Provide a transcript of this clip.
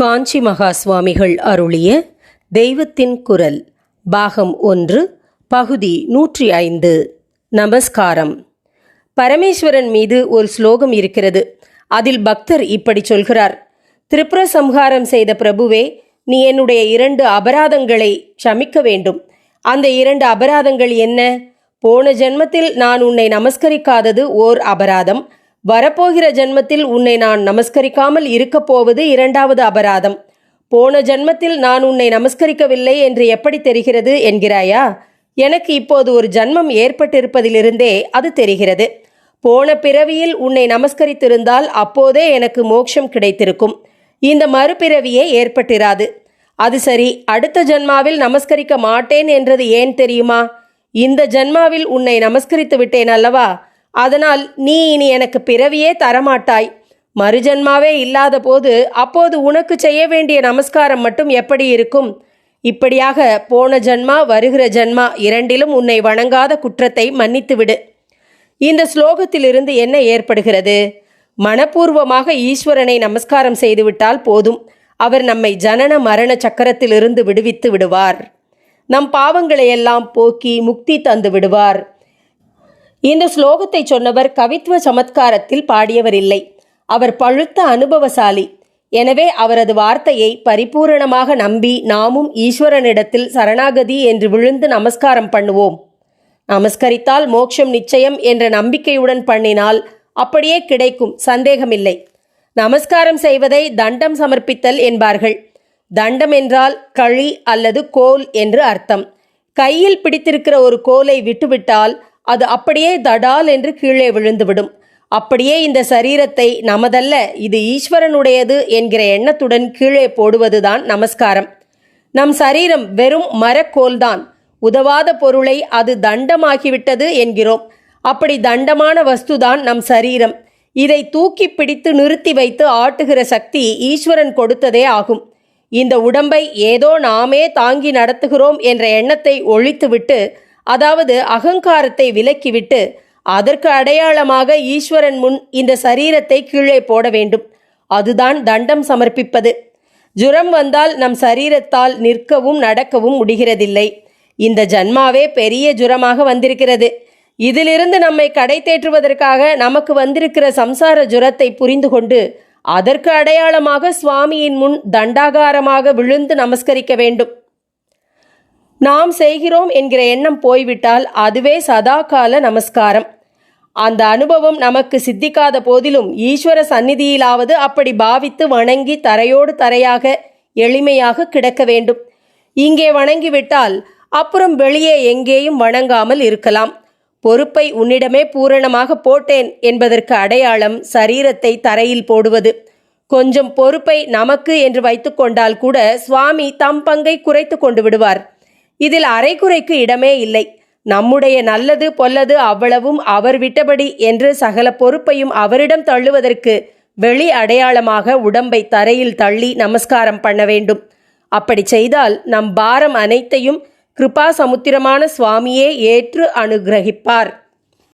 காஞ்சி மகா சுவாமிகள் அருளிய தெய்வத்தின் குரல் பாகம் ஒன்று பகுதி நூற்றி ஐந்து. நமஸ்காரம். பரமேஸ்வரன் மீது ஒரு ஸ்லோகம் இருக்கிறது. அதில் பக்தர் இப்படி சொல்கிறார். திரிபுர சம்ஹாரம் செய்த பிரபுவே நீ என்னுடைய இரண்டு அபராதங்களை சமிக்க வேண்டும். அந்த இரண்டு அபராதங்கள் என்ன? போன ஜென்மத்தில் நான் உன்னை நமஸ்கரிக்காதது ஓர் அபராதம். வரப்போகிற ஜென்மத்தில் உன்னை நான் நமஸ்கரிக்காமல் இருக்கப் போவது இரண்டாவது அபராதம். போன ஜென்மத்தில் நான் உன்னை நமஸ்கரிக்கவில்லை என்று எப்படி தெரிகிறது என்கிறாயா? எனக்கு இப்போது ஒரு ஜன்மம் ஏற்பட்டிருப்பதிலிருந்தே அது தெரிகிறது. போன பிறவியில் உன்னை நமஸ்கரித்திருந்தால் அப்போதே எனக்கு மோட்சம் கிடைத்திருக்கும். இந்த மறுபிறவியே ஏற்பட்டிராது. அது சரி அடுத்த ஜென்மாவில் நமஸ்கரிக்க மாட்டேன் என்றது ஏன் தெரியுமா? இந்த ஜென்மாவில் உன்னை நமஸ்கரித்து விட்டேன் அல்லவா? அதனால் நீ இனி எனக்கு பிறவியே தரமாட்டாய். மறுஜன்மாவே இல்லாத போது அப்போது உனக்கு செய்ய வேண்டிய நமஸ்காரம் மட்டும் எப்படி இருக்கும்? இப்படியாக போன ஜன்மா வருகிற ஜன்மா இரண்டிலும் உன்னை வணங்காத குற்றத்தை மன்னித்து விடு இந்த ஸ்லோகத்திலிருந்து என்ன ஏற்படுகிறது? மனப்பூர்வமாக ஈஸ்வரனை நமஸ்காரம் செய்துவிட்டால் போதும். அவர் நம்மை ஜனன மரண சக்கரத்திலிருந்து விடுவித்து விடுவார். நம் பாவங்களை எல்லாம் போக்கி முக்தி தந்து விடுவார். இந்த ஸ்லோகத்தை சொன்னவர் கவித்துவ சமத்காரத்தில் பாடியவர் இல்லை அவர் பழுத்த அனுபவசாலி. எனவே அவரது வார்த்தையை பரிபூரணமாக நம்பி நாமும் ஈஸ்வரனிடத்தில் சரணாகதி என்று விழுந்து நமஸ்காரம் பண்ணுவோம். நமஸ்கரித்தால் மோட்சம் நிச்சயம் என்ற நம்பிக்கையுடன் பண்ணினால் அப்படியே கிடைக்கும் சந்தேகமில்லை. நமஸ்காரம் செய்வதை தண்டம் சமர்ப்பித்தல் என்பார்கள். தண்டம் என்றால் கழி அல்லது கோல் என்று அர்த்தம். கையில் பிடித்திருக்கிற ஒரு கோலை விட்டுவிட்டால் அது அப்படியே தடால் என்று கீழே விழுந்துவிடும். அப்படியே இந்த சரீரத்தை நமதல்ல இது ஈஸ்வரனுடையது என்கிற எண்ணத்துடன் கீழே போடுவதுதான் நமஸ்காரம். நம் சரீரம் வெறும் மரக்கோல்தான். உதவாத பொருளை அது தண்டமாகிவிட்டது என்கிறோம். அப்படி தண்டமான வஸ்துதான் நம் சரீரம். இதை தூக்கி பிடித்து நிறுத்தி வைத்து ஆட்டுகிற சக்தி ஈஸ்வரன் கொடுத்ததே ஆகும். இந்த உடம்பை ஏதோ நாமே தாங்கி நடத்துகிறோம் என்ற எண்ணத்தை ஒழித்துவிட்டு அதாவது அகங்காரத்தை விலக்கிவிட்டு அதற்கு அடையாளமாக ஈஸ்வரன் முன் இந்த சரீரத்தை கீழே போட வேண்டும். அதுதான் தண்டம் சமர்ப்பிப்பது. ஜுரம் வந்தால் நம் சரீரத்தால் நிற்கவும் நடக்கவும் முடிகிறதில்லை. இந்த ஜன்மாவே பெரிய ஜுரமாக வந்திருக்கிறது. இதிலிருந்து நம்மை கடை தேற்றுவதற்காக நமக்கு வந்திருக்கிற சம்சார ஜுரத்தை புரிந்து கொண்டு அதற்கு அடையாளமாக சுவாமியின் முன் தண்டாகாரமாக விழுந்து நமஸ்கரிக்க வேண்டும். நாம் செய்கிறோம் என்கிற எண்ணம் போய்விட்டால் அதுவே சதாகால நமஸ்காரம். அந்த அனுபவம் நமக்கு சித்திக்காத போதிலும் ஈஸ்வர சந்நிதியிலாவது அப்படி பாவித்து வணங்கி தரையோடு தரையாக எளிமையாக கிடக்க வேண்டும். இங்கே வணங்கிவிட்டால் அப்புறம் வெளியே எங்கேயும் வணங்காமல் இருக்கலாம். பொறுப்பை உன்னிடமே பூரணமாக போட்டேன் என்பதற்கு அடையாளம் சரீரத்தை தரையில் போடுவது. கொஞ்சம் பொறுப்பை நமக்கு என்று வைத்துக்கொண்டால் கூட சுவாமி தம் பங்கை குறைத்து கொண்டு விடுவார். இதில் அரைக்குறைக்கு இடமே இல்லை. நம்முடைய நல்லது பொல்லது அவ்வளவும் அவர் விட்டபடி என்று சகல பொறுப்பையும் அவரிடம் தள்ளுவதற்கு வெளி அடையாளமாக உடம்பை தரையில் தள்ளி நமஸ்காரம் பண்ண வேண்டும். அப்படி செய்தால் நம் பாரம் அனைத்தையும் கிருபா சமுத்திரமான சுவாமியே ஏற்று அனுகிரகிப்பார்.